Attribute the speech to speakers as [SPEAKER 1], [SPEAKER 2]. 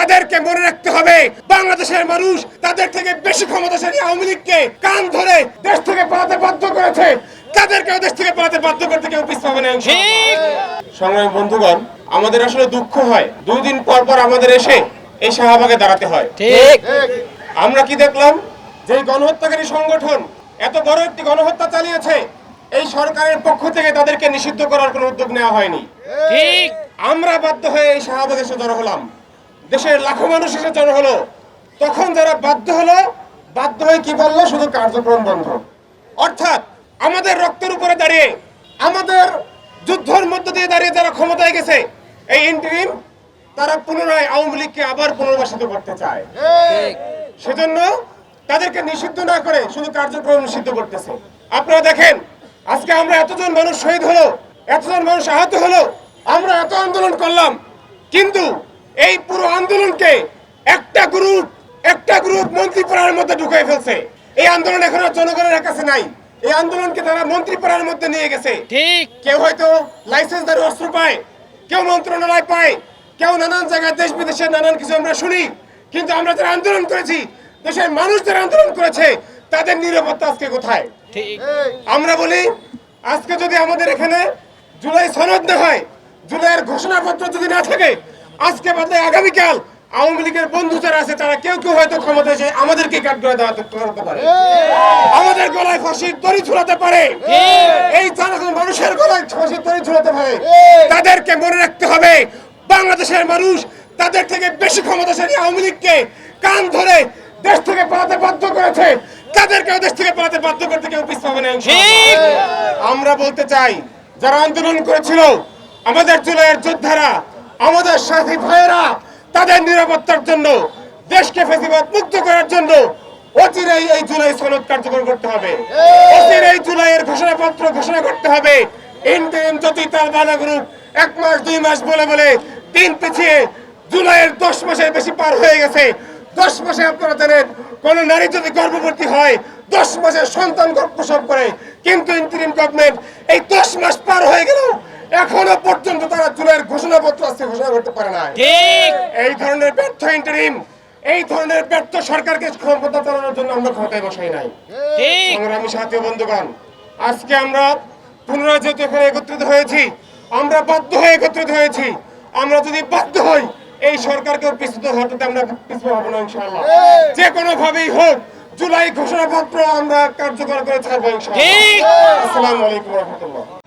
[SPEAKER 1] তাদেরকে মনে রাখতে হবে বাংলাদেশের মানুষ তাদের থেকে বেশি ক্ষমতাশালী আওয়ামী লীগকে কান ধরে দেশ থেকে পালাতে বাধ্য করেছে। তাদেরকেও দেশ থেকে পালাতে বাধ্য করতে কেউ পিছ পাবে না সংগ্রামী বন্ধুগণ আমাদের আসলে দুঃখ হয়। দুই দিন পর পর আমাদের এসে এই শাহবাগে দাঁড়াতে হয়।
[SPEAKER 2] ঠিক।
[SPEAKER 1] আমরা কি দেখলাম? যে এই গণহত্যাকারী সংগঠন এত বড় একটি গণহত্যা চালিয়েছে এই সরকারের পক্ষ থেকে তাদেরকে নিষিদ্ধ করার কোনো উদ্যোগ নেওয়া হয়নি।
[SPEAKER 2] ঠিক।
[SPEAKER 1] আমরা বাধ্য হয়ে এই শাহবাগে এসে জড়ো হলাম। দেশের লাখো মানুষ এসে জড়ো হলো তখন যারা বাধ্য হলো বাধ্য হয়ে কি বলল? শুধু কার্যক্রম বন্ধ। অর্থাৎ আমাদের রক্তের উপরে দাঁড়িয়ে আমাদের যুদ্ধের মধ্য দিয়ে দাঁড়িয়ে যারা ক্ষমতায় গেছে এই ইন্টারিম তারা পুনরায় আওয়ামী লীগকে আবার পুনর্বাসিত করতে চায়। সেজন্য তাদেরকে নিষিদ্ধ না করে শুধু কার্যক্রম নিষিদ্ধ করতেছে। আপনারা দেখেন আজকে আমরা এতজন মানুষ শহীদ হলো এতজন মানুষ আহত হলো আমরা এত আন্দোলন করলাম কিন্তু এই পুরো আন্দোলনকে একটা গ্রুপ একটা গ্রুপ মন্ত্রীপাড়ার মধ্যে ঢুকিয়ে ফেলছে। এই আন্দোলন এখন জনগণের কাছে নাই। এই আন্দোলনকে তারা মন্ত্রীপাড়ার মধ্যে নিয়ে গেছে।
[SPEAKER 2] ঠিক।
[SPEAKER 1] কেউ হয়তো লাইসেন্সদারি অস্ত্র পায় কেউ মন্ত্রণালয় পায় কেউ নানান জায়গায় দেশ বিদেশে নানান কিছু আমরা শুনি। কিন্তু আমরা যারা আন্দোলন করেছি দেশের মানুষ যারা আন্দোলন করেছে তাদের নিরাপত্তা আজকে কোথায়? আমরা বলি আজকে যদি আমাদের এখানে জুলাই সনদ না হয় জুলাইয়ের ঘোষণাপত্র যদি না থাকে আজকে বাদে আগামীকাল আওয়ামী লীগের বন্ধু যারা আছে তারা কেউ কেউ হয়তো ক্ষমতা এসে আমাদেরকে কাট করে দেওয়াতে পারে। আমাদের গলায় ফাঁসির দড়ি ঝুলাতে পারে। এই যারা মানুষের গলায় ফাঁসির দড়ি ঝুলাতে পারে। তাদেরকে মনে রাখতে হবে বাংলাদেশের মানুষ তাদের থেকে বেশি ক্ষমতাশালী আওয়ামী লীগকে কান ধরে দেশ থেকে পালাতে বাধ্য করেছে। তাদেরকে দেশ থেকে পালাতে বাধ্য করতে কেউ পিছ পাবে না আমরা বলতে চাই যারা আন্দোলন করেছিল আমাদের জুলাইয়ের যোদ্ধারা আমাদের সাথী ভাইয়েরা তাদের নিরাপত্তার জন্য দেশকে ফেসিবাদ মুক্ত করার জন্য অচিরেই এই জুলাই সনদ কার্যকর করতে হবে। অচিরেই জুলাইয়ের ঘোষণাপত্র ঘোষণা করতে হবে। ইন্ডিয়ান যদি গ্রুপ এক মাস দুই মাস বলে বলে দিন পিছিয়ে জুলাইয়ের দশ মাসের বেশি পার হয়ে গেছে। দশ মাসে আপনারা জানেন কোন নারী যদি গর্ভবতী হয় দশ মাসের সন্তান প্রসব করে। কিন্তু ইন্টারিম গভর্নমেন্ট এই দশ মাস পার হয়ে গেল এখনও পর্যন্ত তারা জুলাইয়ের ঘোষণাপত্র আজকে ঘোষণা করতে পারে না
[SPEAKER 2] ঠিক।
[SPEAKER 1] এই ধরনের ব্যর্থ ইন্টারিম এই ধরনের ব্যর্থ সরকারকে ক্ষমতা চালানোর জন্য আমরা ক্ষমতায় বসাই নাই।
[SPEAKER 2] ঠিক।
[SPEAKER 1] সংগ্রামী সাথী বন্ধুগণ আজকে আমরা পুনরায় যেহেতু এখানে একত্রিত হয়েছি আমরা বাধ্য হয়ে একত্রিত হয়েছি আমরা যদি বাধ্য হই এই সরকারকে পিছুতে হটাতে আমরা পিছু হব না ইনশাআল্লাহ। যে কোনো ভাবেই হোক জুলাই ঘোষণাপত্র আমরা কার্যকর করে ছাড়বো ইনশাআল্লাহ। আসসালামু আলাইকুম রহমতুল্লাহ।